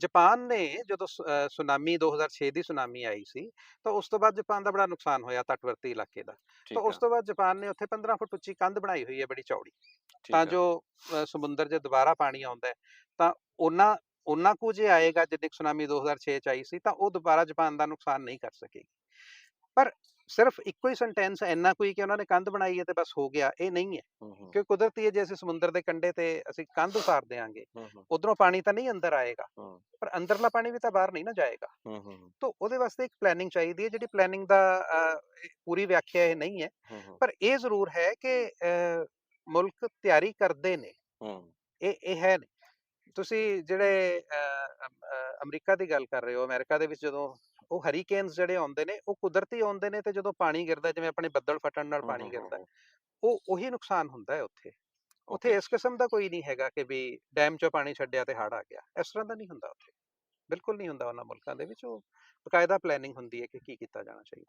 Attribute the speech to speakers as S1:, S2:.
S1: Japan ਨੇ ਜਦੋਂ tsunami 2006 ਦੀ tsunami ਆਈ ਸੀ ਤਾਂ ਉਸ ਤੋਂ ਬਾਅਦ ਜਾਪਾਨ ਦਾ ਬੜਾ ਨੁਕਸਾਨ ਹੋਇਆ ਤਟਵਰਤੀ ਇਲਾਕੇ ਦਾ। ਤਾਂ ਉਸ ਤੋਂ ਬਾਅਦ ਜਾਪਾਨ ਨੇ ਉੱਥੇ 15 ਫੁੱਟ ਉੱਚੀ ਕੰਧ ਬਣਾਈ ਹੋਈ ਹੈ ਬੜੀ ਚੌੜੀ। ਤਾਂ ਜੋ ਸਮੁੰਦਰ 'ਚ ਦੁਬਾਰਾ ਪਾਣੀ ਆਉਂਦਾ ਤਾਂ ਉਹਨਾਂ ਉਹਨਾਂ ਕੁ ਜੇ ਆਏਗਾ ਜਿੰਨੀ ਸੁਨਾਮੀ 2006 ਚ ਆਈ ਸੀ ਤਾਂ ਉਹ ਦੁਬਾਰਾ ਜਾਪਾਨ ਦਾ ਨੁਕਸਾਨ ਨਹੀਂ ਕਰ ਸਕੇਗੀ। ਪਰ ਸਿਰਫ ਇੱਕੋ ਹੀ ਸੈਂਟੈਂਸ ਇੰਨਾ ਕੋਈ ਕਿ ਉਹਨਾਂ ਨੇ ਕੰਧ ਬਣਾਈ ਹੈ ਤੇ ਬਸ ਹੋ ਗਿਆ ਇਹ ਨਹੀਂ ਹੈ ਕਿਉਂਕਿ ਕੁਦਰਤੀ ਹੈ ਜੇ ਅਸੀਂ ਸਮੁੰਦਰ ਦੇ ਕੰਢੇ ਤੇ ਅਸੀਂ ਕੰਧ ਉਸਾਰ ਦੇਾਂਗੇ ਉਧਰੋਂ ਪਾਣੀ ਤਾਂ ਨਹੀਂ ਅੰਦਰ ਆਏਗਾ ਪਰ ਅੰਦਰਲਾ ਪਾਣੀ ਵੀ ਤਾਂ ਬਾਹਰ ਨਹੀਂ ਨਾ ਜਾਏਗਾ ਤਾਂ ਉਹਦੇ ਵਾਸਤੇ ਇੱਕ ਪਲੈਨਿੰਗ ਚਾਹੀਦੀ ਹੈ ਜਿਹੜੀ ਪਲੈਨਿੰਗ ਦਾ ਪੂਰੀ ਵਿਆਖਿਆ ਇਹ ਨਹੀਂ ਹੈ ਪਰ ਇਹ ਜ਼ਰੂਰ ਹੈ ਕਿ ਮੁਲਕ ਤਿਆਰੀ ਕਰਦੇ ਨੇ ਇਹ ਇਹ ਹੈ ਤੁਸੀਂ ਜਿਹੜੇ ਅਮਰੀਕਾ ਦੀ ਗੱਲ ਕਰ ਰਹੇ ਹੋ ਅਮਰੀਕਾ ਦੇ ਵਿੱਚ ਜਦੋਂ ਉਹ ਹਰੀਕੇਨਸ ਜਿਹੜੇ ਆਉਂਦੇ ਨੇ ਉਹ ਕੁਦਰਤੀ ਆਉਂਦੇ ਨੇ ਤੇ ਜਦੋਂ ਪਾਣੀ ਗਿਰਦਾ ਜਿਵੇਂ ਆਪਣੇ ਬੱਦਲ ਫਟਣ ਨਾਲ ਪਾਣੀ ਗਿਰਦਾ ਉਹ ਉਹੀ ਨੁਕਸਾਨ ਹੁੰਦਾ ਹੈ ਉੱਥੇ। ਉੱਥੇ. ਇਸ ਕਿਸਮ ਦਾ ਕੋਈ ਨਹੀਂ ਹੈਗਾ ਕਿ ਵੀ ਡੈਮ 'ਚੋਂ ਪਾਣੀ ਛੱਡਿਆ ਤੇ ਹੜ੍ਹ ਆ ਗਿਆ ਇਸ ਤਰ੍ਹਾਂ ਦਾ ਨਹੀਂ ਹੁੰਦਾ ਉੱਥੇ। ਬਿਲਕੁਲ ਨਹੀਂ ਹੁੰਦਾ ਉਹਨਾਂ ਮੁਲਕਾਂ ਦੇ ਵਿੱਚ ਉਹ ਬਕਾਇਦਾ ਪਲੈਨਿੰਗ ਹੁੰਦੀ ਹੈ ਕਿ ਕੀ ਕੀਤਾ ਜਾਣਾ ਚਾਹੀਦਾ।